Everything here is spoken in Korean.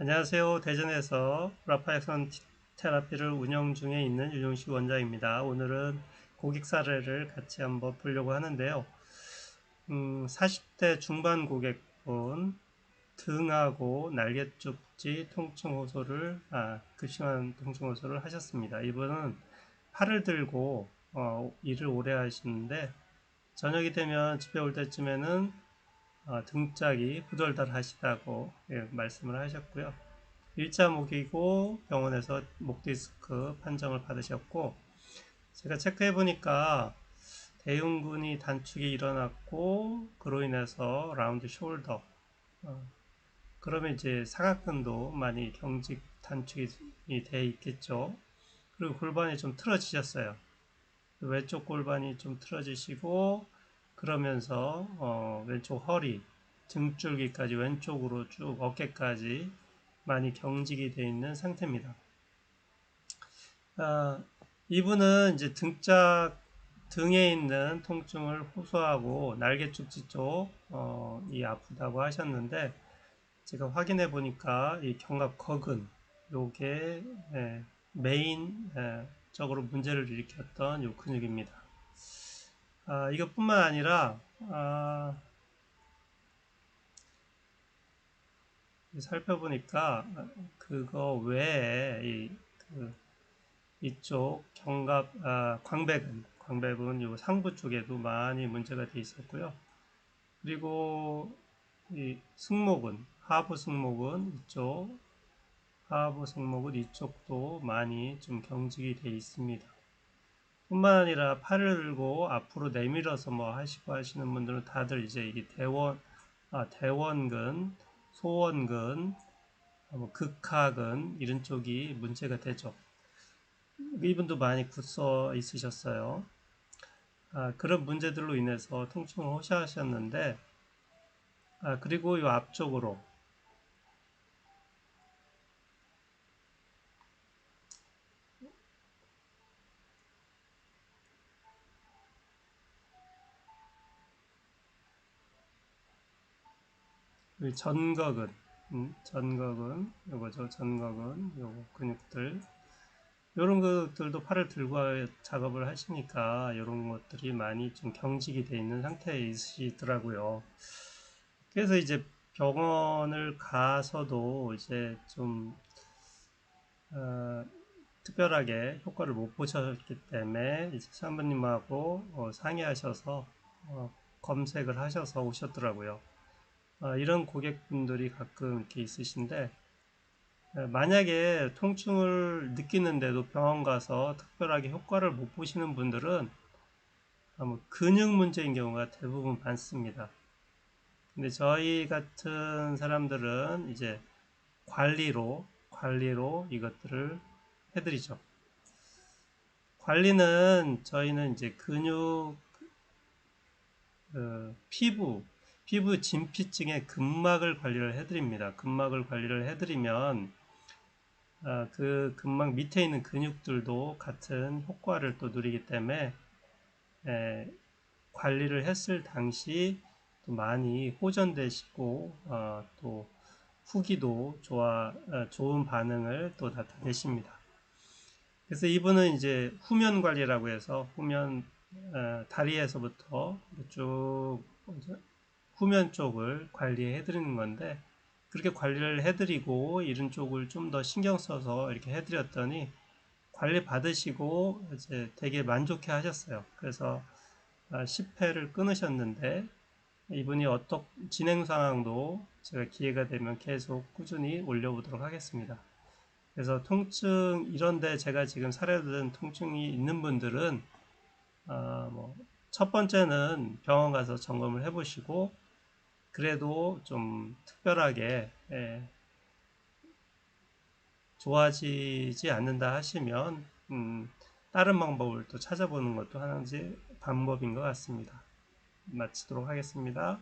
안녕하세요. 대전에서 라파액션 테라피를 운영 중에 있는 윤용식 원장입니다. 오늘은 고객 사례를 같이 한번 보려고 하는데요. 음, 40대 중반 고객분 등하고 날개쪽지 통증 호소를 아, 급심한 통증 호소를 하셨습니다. 이분은 팔을 들고 어, 일을 오래 하시는데 저녁이 되면 집에 올 때쯤에는 어, 등짝이 후덜덜 하시다고 예, 말씀을 하셨고요. 일자 목이고 병원에서 목디스크 판정을 받으셨고 제가 체크해 보니까 대흉근이 단축이 일어났고 그로 인해서 라운드 숄더 어, 그러면 이제 사각근도 많이 경직 단축이 돼 있겠죠. 그리고 골반이 좀 틀어지셨어요. 왼쪽 골반이 좀 틀어지시고 그러면서 어, 왼쪽 허리, 등줄기까지 왼쪽으로 쭉 어깨까지 많이 경직이 되어 있는 상태입니다. 아, 이분은 이제 등짝 등에 있는 통증을 호소하고 날개축지 쪽이 어, 아프다고 하셨는데 제가 확인해 보니까 이 견갑 거근 요게 예, 메인 예, 적으로 문제를 일으켰던 요 근육입니다. 아, 이것뿐만 아니라 아, 살펴보니까 그거 외에 이, 그, 이쪽 견갑 아, 광배근 광배근 요 상부 쪽에도 많이 문제가 돼 있었고요. 그리고 이 승모근 하부 승모근 이쪽 하부 승모근 이쪽도 많이 좀 경직이 돼 있습니다. 뿐만 아니라 팔을 들고 앞으로 내밀어서 뭐 하시고 하시는 분들은 다들 이제 이게 대원, 아, 대원근, 소원근, 뭐 극하근 이런 쪽이 문제가 되죠. 이분도 많이 굳어 있으셨어요. 아, 그런 문제들로 인해서 통증을 호소하셨는데, 아, 그리고 이 앞쪽으로 전거근, 음, 전거근, 요거죠, 전거근, 요거 근육들. 요런 것들도 팔을 들고 작업을 하시니까 요런 것들이 많이 좀 경직이 되어 있는 상태에 있으시더라고요. 그래서 이제 병원을 가서도 이제 좀, 어, 특별하게 효과를 못 보셨기 때문에 이제 사모님하고 어, 상의하셔서 어, 검색을 하셔서 오셨더라고요. 어, 이런 고객분들이 가끔 이렇게 있으신데 어, 만약에 통증을 느끼는데도 병원 가서 특별하게 효과를 못 보시는 분들은 근육 문제인 경우가 대부분 많습니다. 근데 저희 같은 사람들은 이제 관리로 관리로 이것들을 해드리죠. 관리는 저희는 이제 근육, 어, 피부, 피부 진피층의 근막을 관리를 해드립니다. 근막을 관리를 해드리면 아, 그 근막 밑에 있는 근육들도 같은 효과를 또 누리기 때문에 에, 관리를 했을 당시 또 많이 호전되시고 어, 또 후기도 좋아 어, 좋은 반응을 또 나타내십니다. 그래서 이분은 이제 후면 관리라고 해서 후면 어, 다리에서부터 쭉 후면 쪽을 관리해 드리는 건데 그렇게 관리를 해 드리고 이런 쪽을 좀 더 신경 써서 이렇게 해 드렸더니 관리 받으시고 이제 되게 만족해 하셨어요. 그래서 10회를 아, 끊으셨는데 이분이 어떤 진행 상황도 제가 기회가 되면 계속 꾸준히 올려보도록 하겠습니다. 그래서 통증 이런데 제가 지금 사례든 통증이 있는 분들은 어, 뭐첫 번째는 병원 가서 점검을 해보시고 그래도 좀 특별하게 예, 좋아지지 않는다 하시면 음, 다른 방법을 또 찾아보는 것도 하나의 방법인 것 같습니다. 마치도록 하겠습니다.